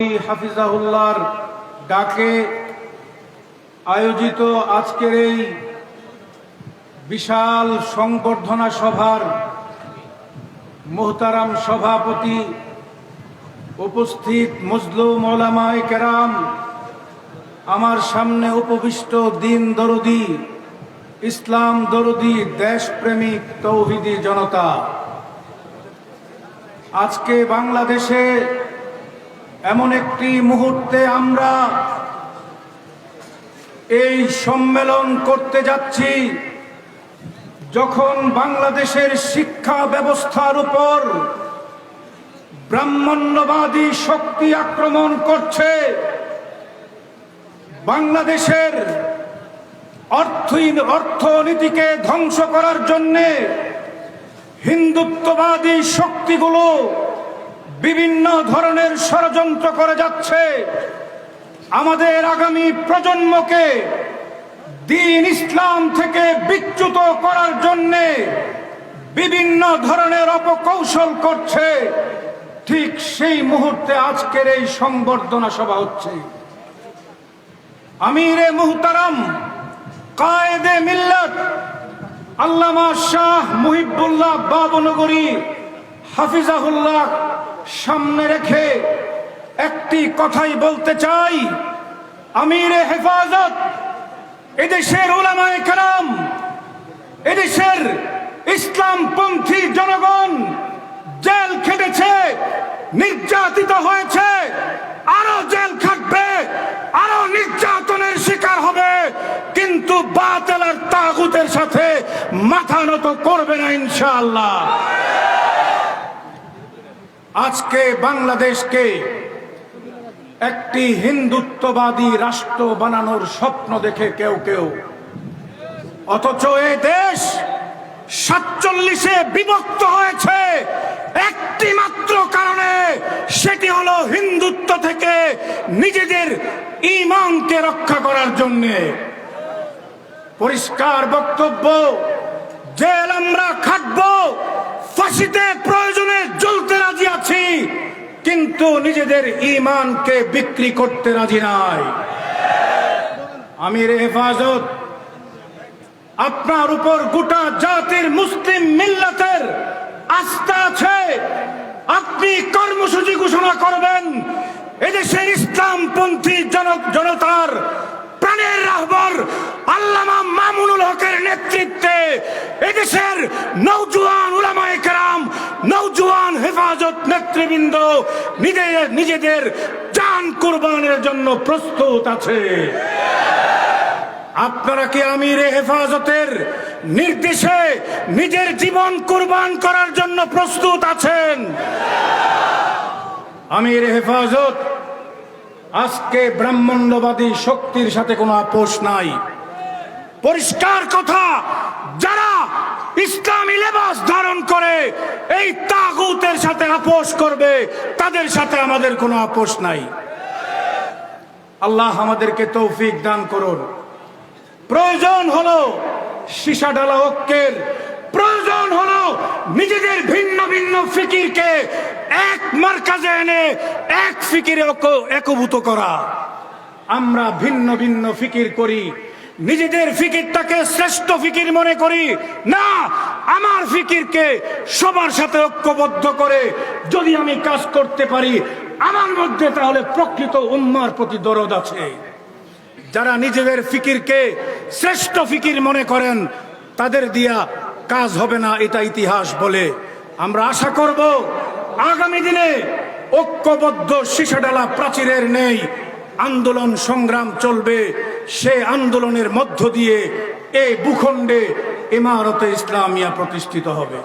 হাফিজাহুল্লাহর ডাকে আয়োজিত আজকের এই বিশাল সংবর্ধনা সভার মোহতারাম সভাপতি উপস্থিত মজলুম ওলামায় কেরাম, আমার সামনে উপবিষ্ট দিন দরদি, ইসলাম দরদি, দেশপ্রেমিক তৌহিদি জনতা। আজকে বাংলাদেশে এমন একটি মুহূর্তে আমরা এই সম্মেলন করতে যাচ্ছি, যখন বাংলাদেশের শিক্ষা ব্যবস্থার উপর ব্রাহ্মণ্যবাদী শক্তি আক্রমণ করছে, বাংলাদেশের অর্থনীতিকে ধ্বংস করার জন্যে হিন্দুত্ববাদী শক্তিগুলো বিভিন্ন ধরনের ষড়যন্ত্র করে যাচ্ছে। আমাদের আগামী প্রজন্মকে দিন ইসলাম থেকে বিচ্যুত করার জন্যে বিভিন্ন ধরনের অপকৌশল করছে। ঠিক সেই মুহূর্তে আজকের এই সংবর্ধনা সভা হচ্ছে। আমিরে মুহতারাম, কায়েদে মিল্লত, আল্লামা শাহ মুহিবুল্লাহ বাবনগরী হাফিজাহুল্লাহ সামনে রেখে একটি কথাই বলতে চাই। আমিরে হেফাজত, এদেশের ওলামায়ে কালাম এদেশের ইসলামপন্থী জনগণ জেল খেটেছে, নির্যাতিত হয়েছে, আরও জেল খাটবে, আরও নির্যাতনের শিকার হবে, কিন্তু বাতেলার তাগুতের সাথে মাথা নত করবে না ইনশাআল্লাহ। আজকে বাংলাদেশকে একটি হিন্দুত্ববাদী রাষ্ট্র বানানোর স্বপ্ন দেখে কেউ কেউ। অথচ এ দেশ সাতচল্লিশে বিভক্ত হয়েছে একটি মাত্র কারণে, সেটি হলো হিন্দুত্ব থেকে নিজেদের ইমানকে রক্ষা করার জন্যে। পরিষ্কার বক্তব্য, জেল আমরা খাটবো, ফাঁসিতে প্রয়োজনে জ্বলতে কিন্তু নিজেদের ইমানকে বিক্রি করতে রাজি নাই। আমির হেফাজত, আপনার উপর গোটা জাতির মুসলিম মিল্লাতের আস্থা আছে। আপনি কর্মসূচি ঘোষণা করবেন, এদেশের ইসলামপন্থী জনক, জনতার প্রাণের রাহবর আল্লামা মামুনুল হকের নেতৃত্বে এদেশের নৌজুয়ান উলামায়ে নেতৃবৃন্দ নিজেদের নিজেদের জান কুরবানের জন্য প্রস্তুত আছে। আপনারা কি আমির হেফাজতের নির্দেশে নিজের জীবন কুরবান করার জন্য প্রস্তুত আছেন? আমির হেফাজত, আজকে ব্রাহ্মণ্যবাদী শক্তির সাথে কোনো আপোষ নাই। পরিষ্কার কথা যারা ইসলামী লেবাস ধারণ করে, এই তাগুতের সাথে আপোষ করবে, তাদের সাথে আমাদের কোনো আপোষ নাই। আল্লাহ আমাদেরকে তৌফিক দান করুন। প্রয়োজন হলো সীসা ডালা ঐক্যের, প্রয়োজন হলো নিজেদের ভিন্ন ভিন্ন ফিকিরকে এক মার্কাজে এনে এক ফিকিরে একভূত করা। আমরা ভিন্ন ভিন্ন ফিকির করি। নিজেদের ফিকিরটাকে শ্রেষ্ঠ ফিকির মনে করি। না, আমার ফিকিরকে সবার সাথে ঐক্যবদ্ধ করে যদি আমি কাজ করতে পারি, আমার মধ্যে তাহলে প্রকৃত উম্মার প্রতি দরদ আছে। যারা নিজেদের ফিকিরকে শ্রেষ্ঠ ফিকির মনে করেন, তাদের দিয়া কাজ হবে না, এটা ইতিহাস বলে। আমরা আশা করব, আগামী দিনে ঐক্যবদ্ধ শিশাডালা প্রাচীরের নেই। আন্দোলন সংগ্রাম চলবে। সে আন্দোলনের মধ্য দিয়ে এই ভূখণ্ডে ইমারতে ইসলামিয়া প্রতিষ্ঠিত হবে।